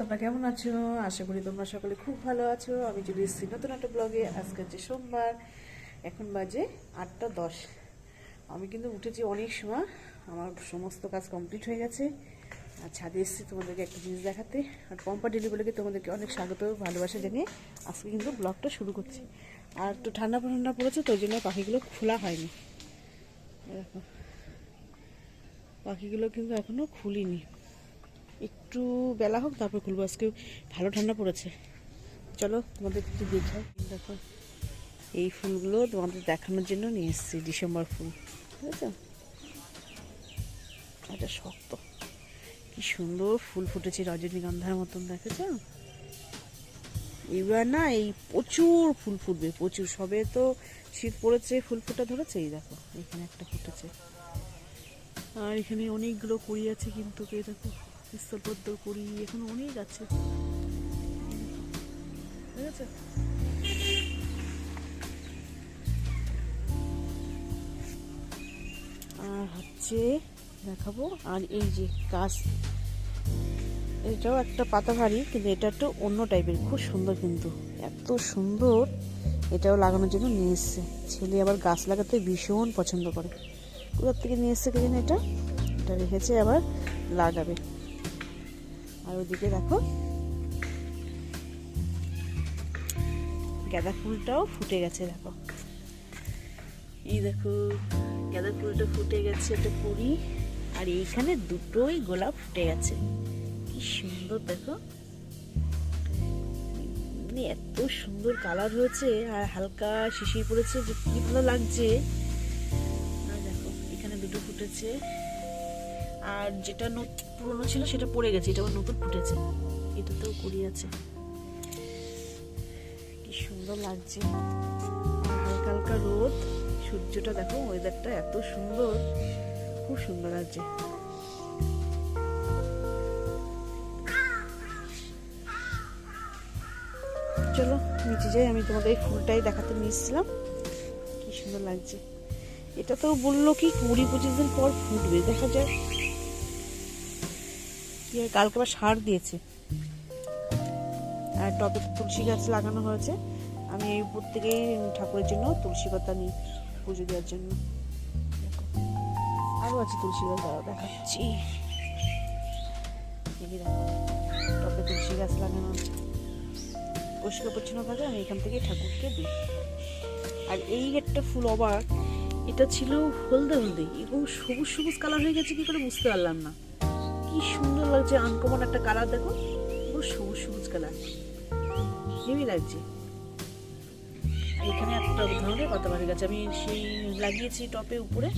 তোমরা কেমন আছো? আশা করি তোমরা সকলে খুব ভালো আছো। আমি যদি এসেছি নতুন একটা ব্লগে আজকে হচ্ছে সোমবার। এখন বাজে আটটা দশ। আমি কিন্তু উঠেছি অনেক সময়। আমার সমস্ত কাজ কমপ্লিট হয়ে গেছে। আর ছাদে এসেছি তোমাদেরকে একটা জিনিস দেখাতে। আর পম্পা ডেলিভারিকে তোমাদেরকে অনেক স্বাগত, ভালোবাসা জানিয়ে আজকে কিন্তু ব্লগটা শুরু করছি। আর একটু ঠান্ডা ঠান্ডা পড়েছে, তো জন্য পাখিগুলো খোলা হয়নি। দেখো পাখিগুলো কিন্তু এখনও খুলিনি। একটু বেলা হোক, তারপর খুলবো। আজকে ভালো ঠান্ডা পড়েছে। চলো, তোমাদের একটু দেখাই। দেখো, এই ফুলগুলো তোমাদের দেখানোর জন্য নিয়ে এসেছি, ডিসেম্বর ফুল। বুঝেছ এটা শক্ত। কি সুন্দর ফুল ফুটেছে রজনীগন্ধার মতন, দেখেছ? এবার না, এই প্রচুর ফুল ফুটবে, প্রচুর। সবে তো শীত পড়েছে, ফুল ফুটা ধরেছে, এই দেখো, এখানে একটা ফুটেছে। আর এখানে অনেকগুলো কুড়ি আছে কিন্তু এই দেখো? স্থলপদ্ম কুড়ি এখন অনেক আছে। আর হচ্ছে দেখাবো, আর এই যে গাছ এটাও একটা পাতা ভারী কিন্তু এটা একটু অন্য টাইপের, খুব সুন্দর কিন্তু। এত সুন্দর, এটাও লাগানোর জন্য নিয়ে এসছে। ছেলে আবার গাছ লাগাতে ভীষণ পছন্দ করে। কোথার থেকে নিয়ে এসছে কে জানে এটা? এটা রেখেছে আবার লাগাবে। আর ওদিকে দেখো। গাঁদা ফুলটাও ফুটে গেছে, দেখো। এই দেখো, গাঁদা ফুলটা ফুটে গেছে একটা কুড়ি, আর এইখানে দুটোই গোলাপ ফুটে গেছে। কি সুন্দর, দেখো। মানে এত সুন্দর কালার হয়েছে, আর হালকা শিশির পড়েছে, যে কি ভালো লাগছে। দেখো, এখানে দুটো ফুটেছে। আর যেটা পুরনো ছিল সেটা পড়ে গেছে, এটা আবার নতুন ফুটেছে। এটাতেও কুড়ি আছে। কি সুন্দর লাগছে। হালকা হালকা রোদ। সূর্যটা দেখো ওয়েদারটা এত সুন্দর। খুব সুন্দর লাগছে। চলো, নিচে যাই। আমি তোমাদের এই ফুলটাই দেখাতে নিয়েছিলাম কি সুন্দর লাগছে। এটা তো বলল কি, কুড়ি পঁচিশ দিন পর ফুটবে। দেখা যাক। কালকে আবার সার দিয়েছে। আর টবে তুলসী গাছ লাগানো হয়েছে। আমি এই উপর থেকেই ঠাকুরের জন্য তুলসী পাতা নিই পুজো দেওয়ার জন্য। আরও আছে তুলসী গাছ দাঁড়া দেখাচ্ছি। টবে তুলসী গাছ লাগানো পরিষ্কার পরিচ্ছন্ন থাকে আমি এখান থেকে ঠাকুরকে দিই। আর এই একটা ফুল অবাক, এটা ছিল হলদে হলদে। এবং সবুজ সবুজ কালার হয়ে গেছে, কি করে বুঝতে পারলাম না। কি সুন্দর লাগছে আনকমন একটা কালার দেখো। পুরো সবুজ সবুজ কালার হেভি লাগছে। এখানে একটা ধরনের পাতাবাড়ি গাছ। আমি সেই লাগিয়েছি টপে উপরে।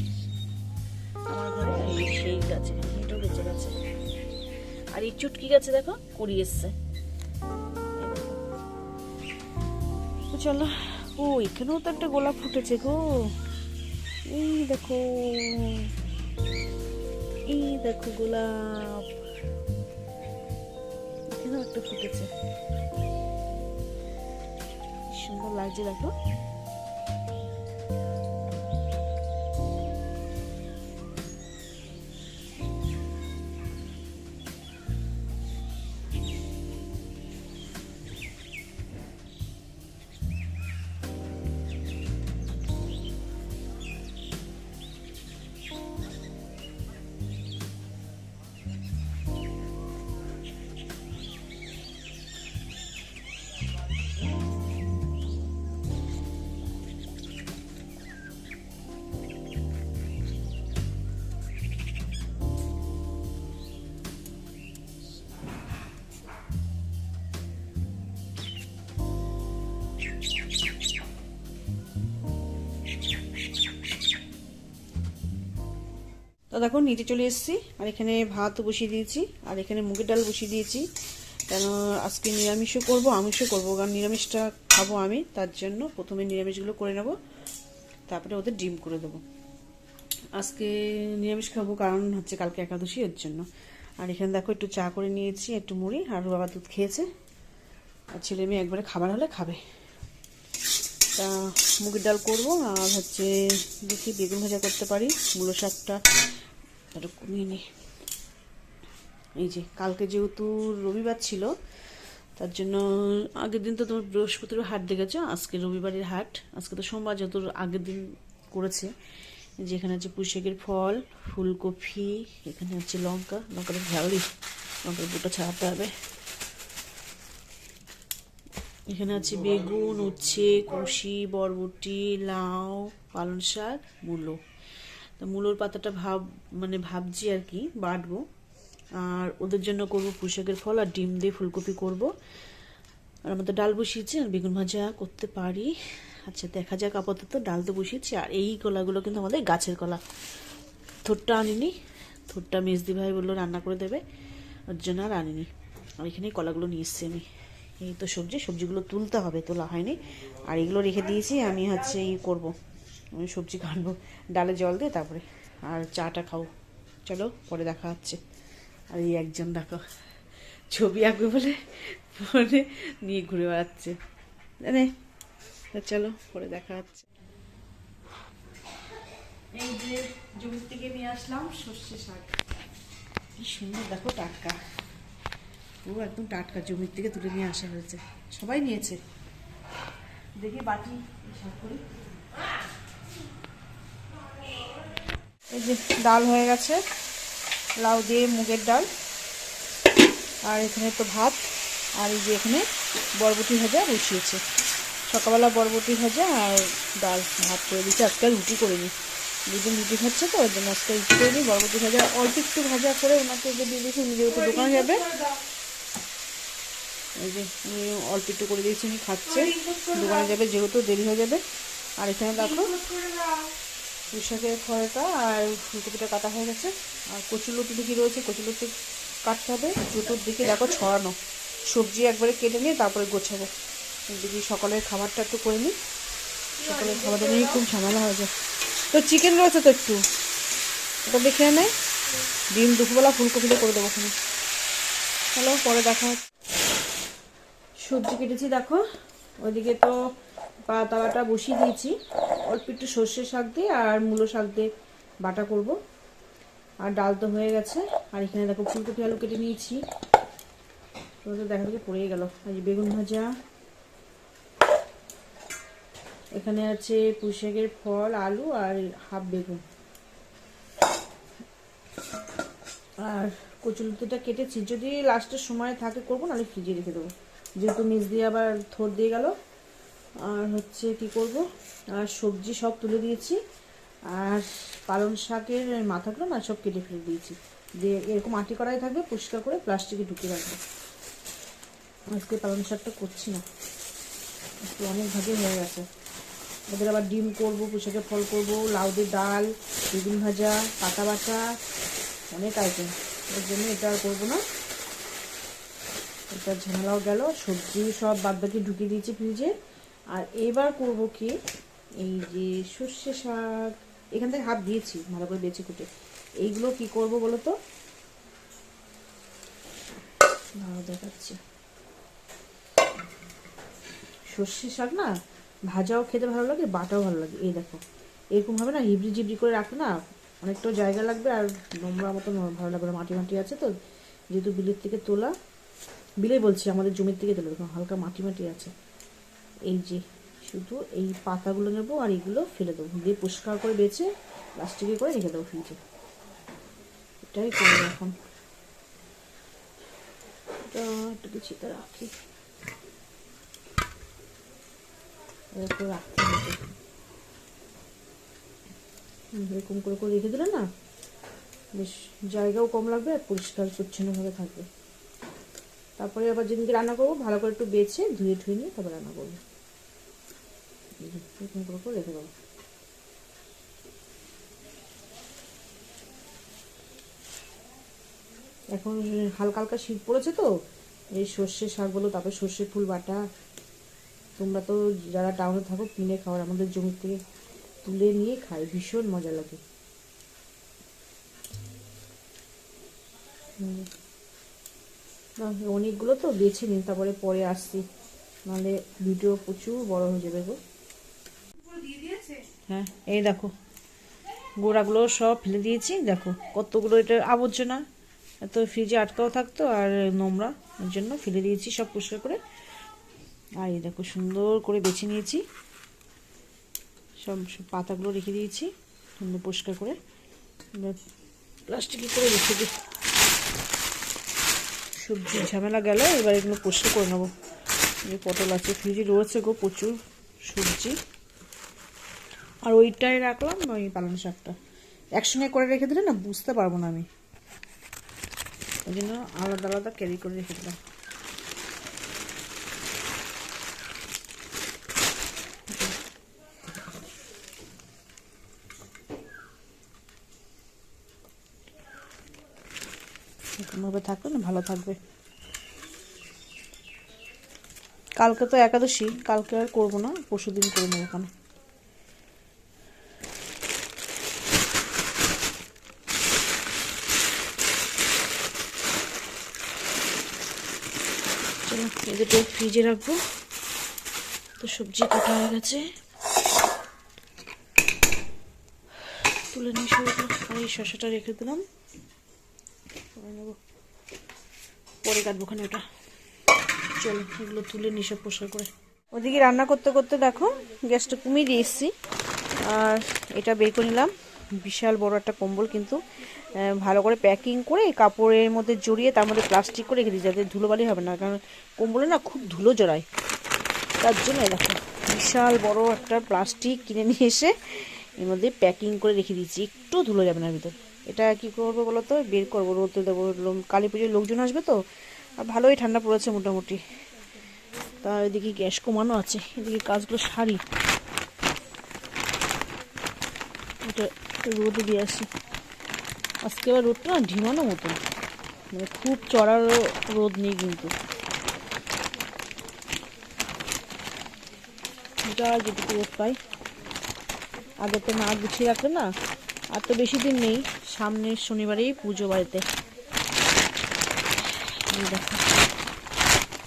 আমার ঘরে সেই গাছে এটাও বেঁচে গেছে। আর এই চুটকি গাছে দেখো, কুড়ি এসছে। চলো। ও, এখানেও তো একটা গোলাপ ফুটেছে গো। এই দেখো। এই দেখো গোলাপ। এখানেও একটা ফুটেছে। সুন্দর লাগছে দেখো। দেখো, নিচে চলে এসেছি, আর এখানে ভাত বসিয়ে দিয়েছি, আর এখানে মুগের ডাল বসিয়ে দিয়েছি। কেন, আজকে নিরামিষও করব, আমিষও করব, কারণ নিরামিষটা খাব আমি, তার জন্য প্রথমে নিরামিষগুলো করে নেব, তারপরে ওদের ডিম করে দেবো। আজকে নিরামিষ খাব, কারণ হচ্ছে কালকে একাদশী, এর জন্য। আর এখানে দেখো, একটু চা করে নিয়েছি, একটু মুড়ি, আর বাবা দুধ খেয়েছে। আর ছেলে মেয়ে একবারে খাবার হলে খাবে। তা, মুগের ডাল করব, আর হচ্ছে দেখি বেগুন ভাজা করতে পারি, মূলো শাকটা। নিই এই যে, কালকে যেহেতু রবিবার ছিল, তার জন্য আগের দিন তো তোমার বৃহস্পতির হাট দেখেছ, আজকে রবিবারের হাট। আজকে তো সোমবার যত আগের দিন করেছে। যেখানে আছে পুঁইশাকের ফল, ফুলকপি, এখানে আছে লঙ্কা। লঙ্কাটা ঝালি লঙ্কার বুটা ছাড়াতে হবে। এখানে আছে বেগুন, উচ্ছে, কুশি, বরবটি, লাউ পালং শাক মূলো। তো মূলোর পাতাটা ভাব মানে ভাবছি আর কি, বাটবো। আর ওদের জন্য করব পুঁশাকের ফল আর ডিম দিয়ে ফুলকপি করব। আর আমাদের ডাল বসিয়েছি, আর বেগুন ভাজা করতে পারি। আচ্ছা দেখা যাক আপাতত ডাল তো বসিয়েছি। আর এই কলাগুলো কিন্তু আমাদের গাছের কলা। থোরটা আনিনি। থোরটা মেজদি ভাই বলল রান্না করে দেবে। ওর জন্য আর আনিনি। আর এখানে কলাগুলো নিয়ে এসছি আমি। এই তো সবজি, সবজিগুলো তুলতে হবে, তোলা হয়নি। আর এগুলো রেখে দিয়েছি, আমি হচ্ছে ই করব। সবজি কাটবো, ডালে জল দিয়ে তারপরে আর চাটা খাও। চলো, পরে দেখা হচ্ছে। আর এই একজন দেখো, ছবি আঁকবে বলে ফোনে নিয়ে ঘুরে বেড়াচ্ছে। তা চলো, পরে দেখা হচ্ছে। এই যে জমি থেকে নিয়ে আসলাম সর্ষে শাক। কি সুন্দর, দেখো টাটকা। পুরো একদম টাটকা জমির থেকে তুলে নিয়ে আসা হয়েছে। সবাই নিয়েছে। দেখি বাটি শাক করি। এই যে ডাল হয়ে গেছে, লাউ দিয়ে মুগের ডাল, আর এখানে তো ভাত, আর এই যে এখানে বরবটি ভাজা বসিয়েছে। সকালবেলা বরবটি ভাজা আর ডাল ভাত করে দিচ্ছি আজকে রুটি করে নিই দুদিন রুটি খাচ্ছে তো, ওই জন্য আজকে রুটি করে নিই বরবটি ভাজা, অল্প একটু ভাজা করে ওনাকে যে দিয়ে দিয়েছি, উনি যেহেতু দোকানে যাবে। এই যে উনি অল্প একটু করে দিয়েছি, উনি খাচ্ছে, দোকানে যাবে যেহেতু দেরি হয়ে যাবে। আর এখানে দেখো পুঁইশাকের ফলটা আর ফুলকপিটা কাটা হয়ে গেছে। আর কচুলতি দিকে রয়েছে কচুলতি কাটতে হবে। দুটোর দিকে দেখো ছড়ানো। সবজি একবারে কেটে নিয়ে তারপরে গোছাবো। দিদি সকালের খাবারটা একটু করে নিই। সকালের খাবারটা নিয়ে খুব ঝামেলা হয়ে যায়। তো চিকেন রয়েছে তো একটু। ওটা দেখে নেয় ডিম দুপুরবেলা ফুলকপিটা করে দেবো ওখানে। চলো, পরে দেখা সবজি কেটেছি, দেখো। ওইদিকে তো পাতা বাটা বসিয়ে দিয়েছি। অল্প একটু সর্ষে শাক দিয়ে আর মূলো শাক দিয়ে বাটা করব। আর ডাল তো হয়ে গেছে। আর এখানে দেখো ফুলকপি আলু কেটে নিয়েছি। তোমাদের দেখা থেকে পড়েই গেল। আজ বেগুন ভাজা। এখানে আছে পুঁইশাকের ফল, আলু আর হাফ বেগুন। আর কচুলতিটা কেটেছি। যদি লাস্টের সময় থাকে করব, নাহলে ফ্রিজে রেখে দেবো। যেহেতু নিচ দিয়ে আবার থর দিয়ে গেল আর হচ্ছে কি করব? আর সবজি সব তুলে দিয়েছি। আর পালং শাকের মাথাগুলো না সব কেটে ফেলে দিয়েছি। দিয়ে এরকম আটি করাই থাকবে, পরিষ্কার করে প্লাস্টিকে ঢুকে রাখব। আজকে পালং শাকটা করছি না। আজকে অনেক ভাগে হয়ে গেছে। ওদের আবার ডিম করব পুষাকে ফল করব, লাউ দিয়ে ডাল, বেগুন ভাজা, পাতা বাটা, অনেক আইটেম ওর জন্য এটা আর করব না। এটা ঝামেলাও গেল। সবজি সব বাদবাকি ঢুকিয়ে দিয়েছি ফ্রিজে আর এবার করব কি? এই যে সর্ষে শাক, এখান থেকে হাত দিয়েছি, ভালো করে বেছে কুটে। এইগুলো কি করব বলো তো? দেখাচ্ছি। সর্ষে শাক না, ভাজাও খেতে ভালো লাগে, বাটাও ভালো লাগে। এই দেখো, এরকম হবে না হিবড়ি জিবড়ি করে রাখলে না অনেকটা জায়গা লাগবে আর নোংরা মতো ভালো লাগবে না। মাটি মাটি আছে তো, যেহেতু বিলের থেকে তোলা, বিলে বলছি, আমাদের জমির থেকে তোলা হালকা মাটি মাটি আছে। এই যে, শুধু এই পাতাগুলো নেব আর এইগুলো ফেলে দেবো। দিয়ে পরিষ্কার করে বেছে, প্লাস্টিকে করে রেখে দেবো ফ্রিজে। এটাই করব এখন। এটা একটু কিছুতে রাখি। এরকম রাখতে হবে। এরকম করে করে রেখে দিলে না, বেশ জায়গাও কম লাগবে আর পরিষ্কার পরিচ্ছন্নভাবে থাকবে। তারপরে আবার যেদিনকে রান্না করব, ভালো করে একটু বেছে ধুয়ে ধুয়ে নিয়ে তারপর রান্না করব। এরকম করে রেখে দেবো এখন হালকা হালকা শীত পড়েছে তো, এই সর্ষে শাকগুলো তারপর সর্ষে ফুল বাটা, তোমরা তো যারা টাউনে থাকো, কিনে খাওয়ার আমাদের জমি থেকে তুলে নিয়ে খাই, ভীষণ মজা লাগে। অনেকগুলো তো বেছে নিন, তারপরে পরে আসছি। নাহলে ভিডিও প্রচুর বড় হয়ে যাবে গো। হ্যাঁ এই দেখো। গোড়াগুলো সব ফেলে দিয়েছি, দেখো। কতগুলো এটা আবর্জনা। তো ফ্রিজে আটকাও থাকতো আর নোংরা ওর জন্য ফেলে দিয়েছি সব পরিষ্কার করে। আর এই দেখো, সুন্দর করে বেছে নিয়েছি। সব পাতাগুলো রেখে দিয়েছি, সুন্দর পরিষ্কার করে। প্লাস্টিকে করে রেখে দিই। সবজির ঝামেলা গেল, এবার এগুলো পরিষ্কার করে নেব। পটল আছে ফ্রিজে রয়েছে গো প্রচুর সবজি। আর ওইটাই রাখলাম, ওই পালং শাকটা। একসঙ্গে করে রেখে দিলে না বুঝতে পারব না আমি। ওই জন্য আলাদা আলাদা ক্যারি করে রেখে দিলাম। থাকলে না, ভালো থাকবে। কালকে তো একাদশী, কালকে আর করব না পরশু দিন করে নেব ওখানে দুটো ফ্রিজে রাখব। তো সবজি কাটা হয়ে গেছে। তুলে নিয়ে আর এই শসাটা রেখে দিলাম। পরে কাটবো ওখানে ওটা। চলো, এগুলো তুলে নিই সব করে। ওদিকে রান্না করতে করতে দেখো, গ্যাসটা কমিয়ে দিয়ে এসেছি। আর এটা বের করে নিলাম। বিশাল বড় একটা কম্বল কিন্তু ভালো করে প্যাকিং করে কাপড়ের মধ্যে জড়িয়ে তার মধ্যে প্লাস্টিক করে রেখে দিই যাতে ধুলোবালি হবে না, কারণ কম্বলে না খুব ধুলো জড়ায় তার জন্য দেখো, বিশাল বড় একটা প্লাস্টিক কিনে নিয়ে এসে এর মধ্যে প্যাকিং করে রেখে দিয়েছি। একটু ধুলো যাবে না ভিতর। এটা কি করব বলো তো? বের করব, রোদে দেবো কালী পুজোর লোকজন আসবে তো, আর ভালোই ঠান্ডা পড়েছে মোটামুটি। তা এদিকে গ্যাস কমানো আছে, এদিকে কাজগুলো সারি। এটা রোদে দিয়ে আসি। আজকে আবার রোদটা না ঢিমানো মতো মানে খুব চড়ার রোদ নেই কিন্তু। যেটুকু রোদ পাই। আগে তো না গুছিয়ে রাখলে না আর তো বেশি দিন নেই। সামনের শনিবারেই পুজো বাড়িতে। দেখো।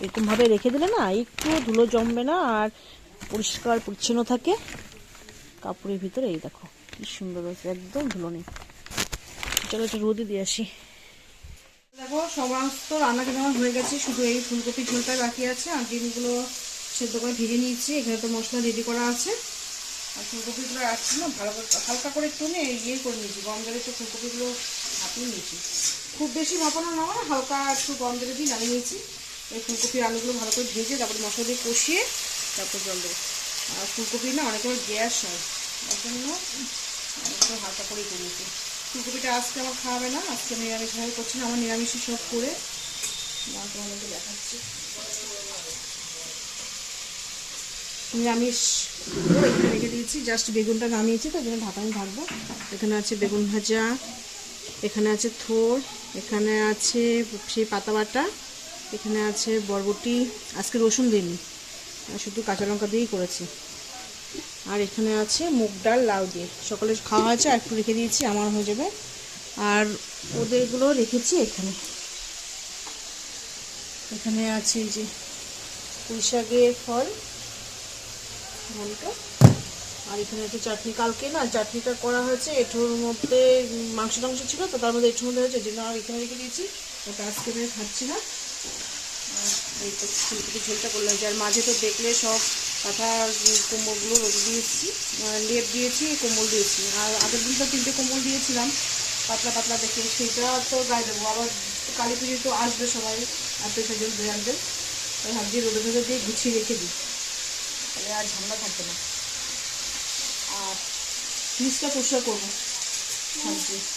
এরকমভাবে রেখে দিলে না একটু ধুলো জমবে না আর পরিষ্কার পরিচ্ছন্ন থাকে। কাপড়ের ভিতরে এই দেখো। কি সুন্দর হয়েছে, একদম ধুলো নেই। চলো এটা রোদে দিয়ে আসি। দেখো, সমস্ত রান্না আমার হয়ে গেছে, শুধু এই ফুলকপি ঝোলটা বাকি আছে, আর ডিমগুলো সেদ্ধ করে ভেজে নিয়েছি, এখানে তো মশলা রেডি করা আছে। আর ফুলকপিগুলো রাখছি না, ভালো করে হালকা করে একটু নিয়ে ইয়ে করে নিয়েছি গম জলে একটু ফুলকপিগুলো ভাপিয়ে নিয়েছি। খুব বেশি ভাপানো না হয় হালকা একটু গম জলে দিয়ে নামিয়ে নিয়েছি। এই ফুলকপির আলুগুলো ভালো করে ভেজে, তারপরে মশলা দিয়ে কষিয়ে তারপর জল দেবো। আর ফুলকপি না, অনেক গ্যাস হয়, তার জন্য একটু হালকা করেই করিয়েছি ফুলকপিটা আজকে আমার খাওয়াবে না, আজকে নিরামিষভাবে করছি না, আমার নিরামিষই সব করে মা তোমাদেরকে দেখাচ্ছি। নিরামিষ এখানে রেখে দিয়েছি জাস্ট বেগুনটা নামিয়েছি তো জন্য ঢাকা আমি থাকব এখানে আছে বেগুন ভাজা, এখানে আছে থোর, এখানে আছে সেই পাতা বাটা, এখানে আছে বরবটি, আজকে রসুন দিইনি শুধু কাঁচা লঙ্কা দিয়েই করেছি। আর এখানে আছে মুগ ডাল, লাউ দিয়ে। সকালে খাওয়া হয়েছে, আর একটু রেখে দিয়েছি, আমার হয়ে যাবে। আর ওদেরগুলো রেখেছি এখানে। এখানে আছে যে পুঁই শাকের ফল আর এখানে একটু চাটনি, কালকে না চাটনিটা করা হয়েছে এঠোর মধ্যে মাংস টাংস ছিল, তো তার মধ্যে এঠোর মধ্যে হয়েছে জন্য আর এখানে রেখে দিয়েছি। ওটা আজকে আমি খাচ্ছি না। আর এই তো ঝোলটা করলাম যার মাঝে তো দেখলে সব কাঁথা উম, কম্বলগুলো রোদে দিয়েছি লেপ দিয়েছি কোমল দিয়েছি। আর আগের দিন তো তিনটে কোমল দিয়েছিলাম পাতলা পাতলা দেখে সেটা তো গায়ে দেবো। আবার কালী পুজো তো আসবে সবাই আত্মীয় স্বজন দুই একজন ওই হাত দিয়ে রোদে ভেজে দিয়ে গুছিয়ে রেখে দিই। তাহলে আর ঝামেলা থাকবে না। আর ফ্রিজটা পরিষ্কার করব।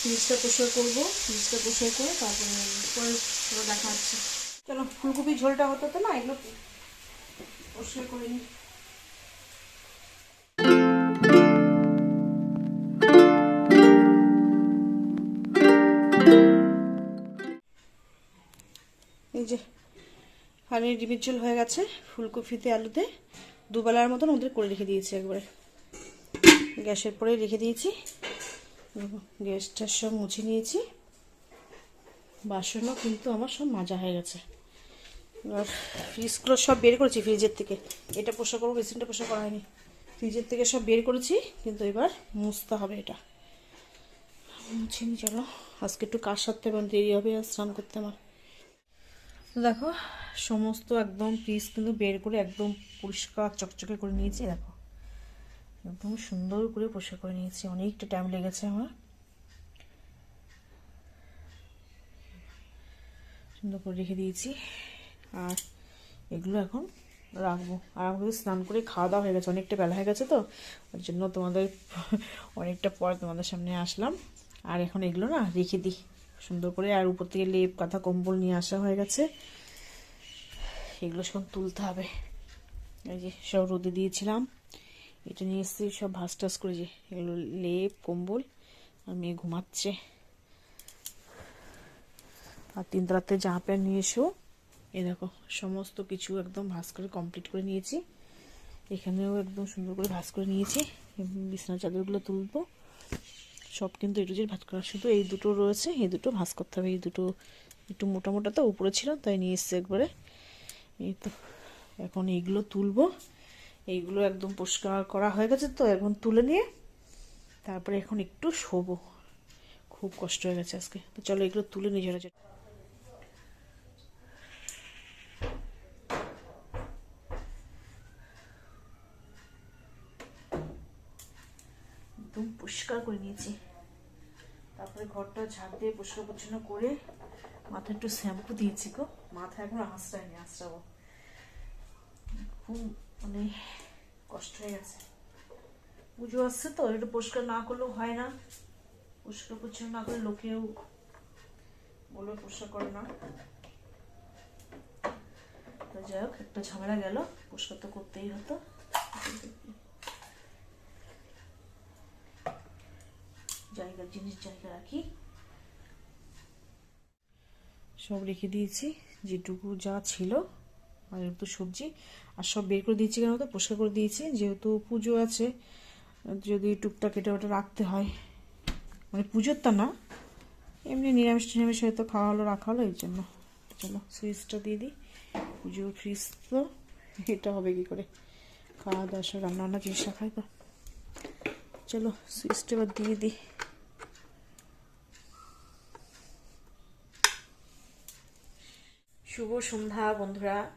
ফ্রিজটা পরিষ্কার করব ফ্রিজটা পরিষ্কার করে তারপরে পরে পুরো দেখা হচ্ছে। চলো ফুলকপি ঝোলটা হতো তো না এগুলো পরিষ্কার করে নিই। যে হানির ডিমের ঝোল হয়ে গেছে, ফুলকপিতে, আলুতে, দুবেলার মতন ওদের করে রেখে দিয়েছি একবারে। গ্যাসের পরে রেখে দিয়েছি। গ্যাসটা সব মুছে নিয়েছি। বাসনও কিন্তু আমার সব মাজা হয়ে গেছে। আর ফ্রিজগুলো সব বের করেছি ফ্রিজের থেকে। এটা পোষা করব, বেসিনটা পোষা করা হয়নি। ফ্রিজের থেকে সব বের করেছি, কিন্তু এবার মুছতে হবে এটা। চিনি চলো। আজকে একটু সারতে এবং দেরি হবে, আর স্নান করতে আমার। তো দেখো, সমস্ত একদম পিস কিন্তু বের করে একদম পরিষ্কার চকচকে করে নিয়েছি দেখো। একদম সুন্দর করে পরিষ্কার করে নিয়েছি, অনেকটা টাইম লেগেছে আমার। সুন্দর করে রেখে দিয়েছি, আর এগুলো এখন রাখব। আর আমাকে স্নান করে খাওয়া দাওয়া হয়ে গেছে, অনেকটা বেলা হয়ে গেছে তো ওর জন্য তোমাদের অনেকটা পর তোমাদের সামনে আসলাম। আর এখন এগুলো না রেখে দিই। সুন্দর করে, আর উপর থেকে লেপ, কাঁথা, কম্বল নিয়ে আসা হয়ে গেছে। এগুলো সব তুলতে হবে। এই যে সব রোদে দিয়েছিলাম। এটা নিয়ে এসেছি, সব ভাস টাস করে যে এগুলো লেপ, কম্বল, আর মেয়ে ঘুমাচ্ছে। আর তিন রাতে জামা প্যান্ট নিয়ে এসো। এ দেখো, সমস্ত কিছু একদম ভাস করে কমপ্লিট করে নিয়েছি। এখানেও একদম সুন্দর করে ভাস করে নিয়েছি। বিছানা চাদরগুলো তুলবো। সব কিন্তু একটু যে ভাত করা। শুধু এই দুটো রয়েছে, এই দুটো ভাস করতে হবে, এই দুটো একটু মোটা মোটা তো উপরে ছিল, তাই নিয়ে এসছে একবারে। এই তো, এখন এইগুলো তুলবো। এইগুলো একদম পরিষ্কার করা হয়ে গেছে তো, এখন তুলে নিয়ে তারপরে এখন একটু শোবো। খুব কষ্ট হয়ে গেছে আজকে। তো চলো এগুলো তুলে নিয়ে যাওয়া একদম পরিষ্কার করে নিয়েছি। তারপরে ঘরটা ঝাড় দিয়ে পরিষ্কার পরিচ্ছন্ন করে মাথায় একটু শ্যাম্পু দিয়েছি গো। মাথা এখন আঁচড়ায়নি আঁচড়াবো খুব মানে কষ্ট হয়ে গেছে। পুজো আসছে তো, একটু পরিষ্কার না করলেও হয় না। পরিষ্কার পরিচ্ছন্ন না করে লোকেও বলে পরিষ্কার করে না। তো যাই হোক, একটা ঝামেলা গেল, পরিষ্কার তো করতেই হতো। জিনিস জায়গা রাখি। সব রেখে দিয়েছি, যেটুকু যা ছিল, আর একটু সবজি, আর সব বের করে দিয়েছি কেন তো পরিষ্কার করে দিয়েছি, যেহেতু পুজো আছে, যদি টুকটাক কেটে ওটা রাখতে হয়। মানে পুজোর তা না, এমনি নিরামিষ টিরামিষ হয়তো খাওয়া হলো, রাখা হলো, এই জন্য। চলো সুইচটা দিয়ে দিই। পুজোর ফ্রিজ তো, এটা হবে কি করে? খাওয়া দাওয়া, সব রান্না বান্না জিনিস রাখাই তো। চলো সুইচটা এবার দিয়ে দিই। শুভ সন্ধ্যা, বন্ধুরা।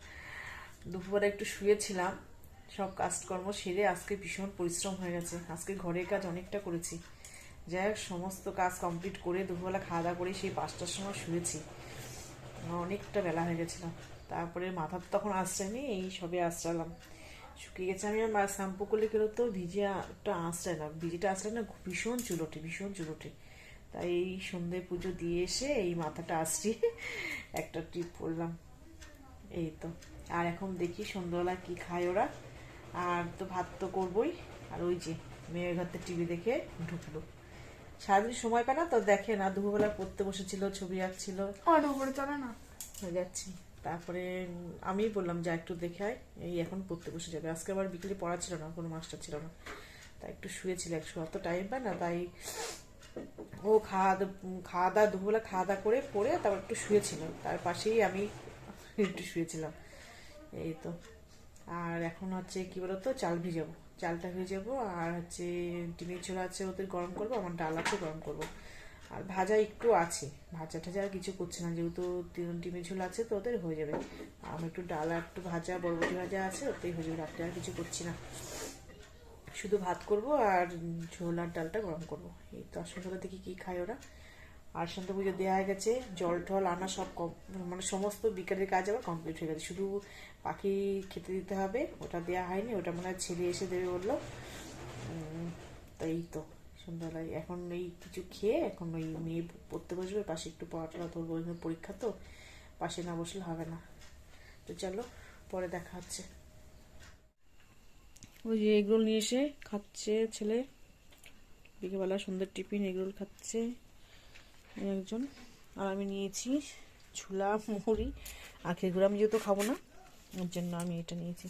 দুপুরে একটু শুয়েছিলাম। সব কাজকর্ম সেরে আজকে ভীষণ পরিশ্রম হয়ে গেছে। আজকে ঘরের কাজ অনেকটা করেছি। যাই হোক, সমস্ত কাজ কমপ্লিট করে দুপুরবেলা খাওয়া দাওয়া করে সেই পাঁচটার সময় শুয়েছি। অনেকটা বেলা হয়ে গেছিল। তারপরে মাথা তখন আসছেনি এই সবে আশ্রালাম শুকিয়ে গেছে। আমি আর শ্যাম্পু করলে কেন তো ভিজে একটা আঁচড়ায় না, ভিজেটা আঁচড়ায় না, ভীষণ চুলোটে ভীষণ চুলোটে। তাই এই সন্ধে পুজো দিয়ে এসে এই মাথাটা আসছি। একটা ট্রিপ পরলাম এই তো। আর এখন দেখি সন্ধ্যাবেলা কি খায় ওরা। আর তো ভাত তো করবই। আর ওই যে মেয়ের ঘরতে টিভি দেখে ঢুকলো। সারাদিন সময় পায় না তো দেখে না। দুপুরবেলা পড়তে বসেছিল ছবি আঁকছিল। উপরে চলে না? হয়ে যাচ্ছি। তারপরে আমি বললাম যা একটু দেখে আয়। এই এখন পড়তে বসে যাবে। আজকে আবার বিকেলে পড়া ছিল না কোনো মাস্টার ছিল না। তাই একটু শুয়েছিল একশো অত টাইম পায় না তাই ও খাওয়া খাওয়া দাওয়া দুপুরবেলা খাওয়া দাওয়া করে পড়ে তারপর একটু শুয়েছিল। তার পাশেই আমি একটু শুয়েছিলাম। এই তো। আর এখন হচ্ছে কি বলতো, চাল ভিজাবো। চালটা ভিজাবো আর হচ্ছে ডিমের ঝোল আছে ওদের গরম করব, আমার ডাল আছে গরম করব। আর ভাজা একটু আছে। ভাজা টাজা আর কিছু করছে না, যেহেতু ডিমের ঝোল আছে তো ওদের হয়ে যাবে। আমার একটু ডাল আর একটু ভাজা, বরবটি ভাজা আছে, ওতেই হয়ে যাবে। রাত্রে আর কিছু করছি না। শুধু ভাত করব আর ঝোল আর ডালটা গরম করব। এই তো সকালে দেখি কি খায় ওরা? আর সন্ধ্যা পুজো দেওয়া হয়ে গেছে, জল টল আনা সব মানে সমস্ত বিকালের কাজ আবার কমপ্লিট হয়ে গেছে। শুধু পাখি খেতে দিতে হবে, ওটা দেওয়া হয়নি, ওটা মনে হয় ছেলে এসে দেবে বলল। তাই তো, সন্ধ্যাবেলায়। এখন এই কিছু খেয়ে এখন ওই মেয়ে পড়তে বসবে, পাশে একটু পড়াটা ধরবো পরীক্ষা তো, পাশে না বসলে হবে না। তো চলো, পরে দেখা হচ্ছে। ওই যে এগরোল নিয়ে এসে খাচ্ছে ছেলে। বিকেলবেলা সুন্দর টিফিন, এগরোল খাচ্ছে। একজন। আর আমি নিয়েছি ছোলা, মুড়ি। আর খেগুলো আমি যেহেতু খাব না, ওর জন্য আমি এটা নিয়েছি।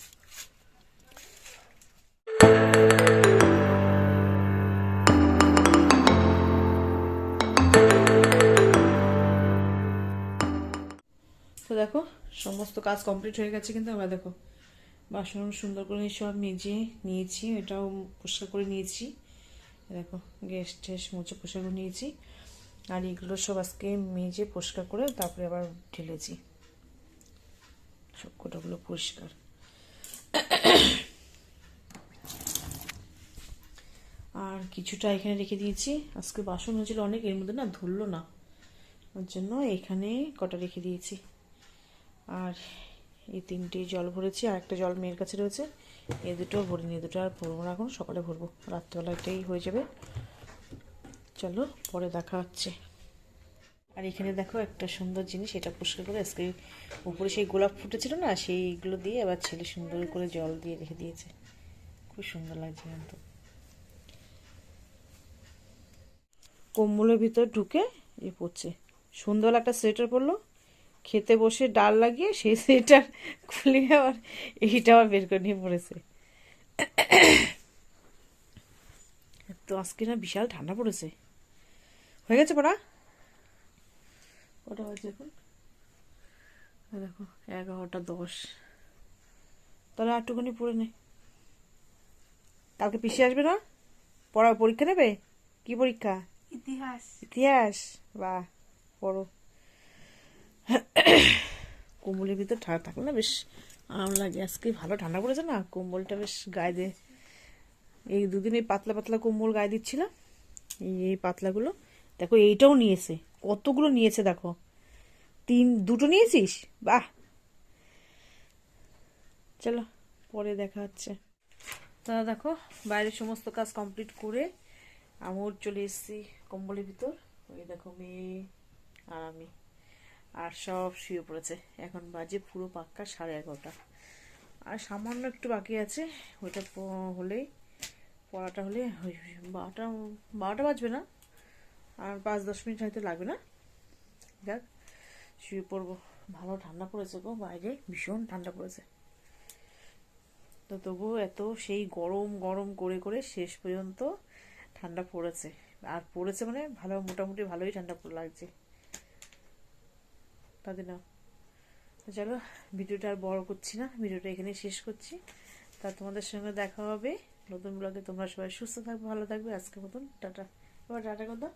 তো দেখো, সমস্ত কাজ কমপ্লিট হয়ে গেছে কিন্তু আমরা দেখো। বাসন সুন্দর করে সব মেজে নিয়েছি, এটাও পরিষ্কার করে নিয়েছি। দেখো, গ্যাস ট্যাস মুছে পরিষ্কার করে নিয়েছি। আর এগুলো সব আজকে মেজে পরিষ্কার করে তারপরে আবার ঢেলেছি। সব কোটাগুলো পরিষ্কার। আর কিছুটা এখানে রেখে দিয়েছি। আজকে বাসন হয়েছিল অনেক, এর মধ্যে না ধরলো না। ওর জন্য এখানে কটা রেখে দিয়েছি। আর এই তিনটে জল ভরেছি, আর একটা জল মেয়ের কাছে রয়েছে। এই দুটো ভরে নিয়ে দুটো আর ভরবো না এখন, সকালে ভরবো। রাত্রেবেলা এটাই হয়ে যাবে। চলো, পরে দেখা হচ্ছে। আর এখানে দেখো একটা সুন্দর জিনিস, এটা পরিষ্কার করে আজকে উপরে সেই গোলাপ ফুটেছিল না, সেইগুলো দিয়ে আবার ছেলে সুন্দর করে জল দিয়ে রেখে দিয়েছে। খুব সুন্দর লাগছে কিন্তু। কম্বলের ভিতর ঢুকে এ পড়ছে। সুন্দর একটা সোয়েটার পরলো। খেতে বসে ডাল লাগিয়ে সেই সেটা খুলে আবার এইটা আবার বের করে নিয়ে পড়েছে। তো আজকে না বিশাল ঠান্ডা পড়েছে। হয়ে গেছে পড়া? কটা বাজে এখন? দেখো এগারোটা দশ। তাহলে একটুখানি পড়ে নে। কালকে পিছিয়ে আসবে না? পড়া পরীক্ষা নেবে? কি পরীক্ষা? ইতিহাস। ইতিহাস? বাহ পড়ো। কম্বলের ভিতর ঠান্ডা থাকলে না বেশ আরাম লাগে। আজকে ভালো ঠান্ডা পড়েছে না? কম্বলটা বেশ গায়ে দিয়ে এই দুদিন এই পাতলা পাতলা কম্বল গায়ে দিচ্ছিলাম। এই এই পাতলাগুলো। দেখো, এইটাও নিয়েছে। কতগুলো নিয়েছে দেখো। তিন, দুটো নিয়েছিস? বাহ! চলো, পরে দেখা হচ্ছে। তা দেখো, বাইরের সমস্ত কাজ কমপ্লিট করে আমর চলে এসেছি কম্বলের ভিতর। ওই দেখো মেয়ে আর আমি। আর সব শুয়ে পড়েছে। এখন বাজে পুরো পাক্কা সাড়ে এগারোটা। আর সামান্য একটু বাকি আছে। ওইটা হলেই পড়াটা হলে। বারোটা বারোটা বাজবে না? আর পাঁচ, দশ মিনিট হয়তো লাগবে না? যাক, শুয়ে পড়ব। ভালো ঠান্ডা পড়েছে গো বাইরে, ভীষণ ঠান্ডা পড়েছে। তো তবুও এত সেই গরম গরম করে করে শেষ পর্যন্ত ঠান্ডা পড়েছে। আর পড়েছে মানে ভালো, মোটামুটি ভালোই ঠান্ডা লাগছে। তাদের না চলো, ভিডিওটা আর বড় করছি না, ভিডিওটা এখানে শেষ করছি। তা তোমাদের সঙ্গে দেখা হবে নতুন ব্লগে তোমরা সবাই সুস্থ থাকবে, ভালো থাকবে। আজকে মতন টাটা। এবার টাটা কথা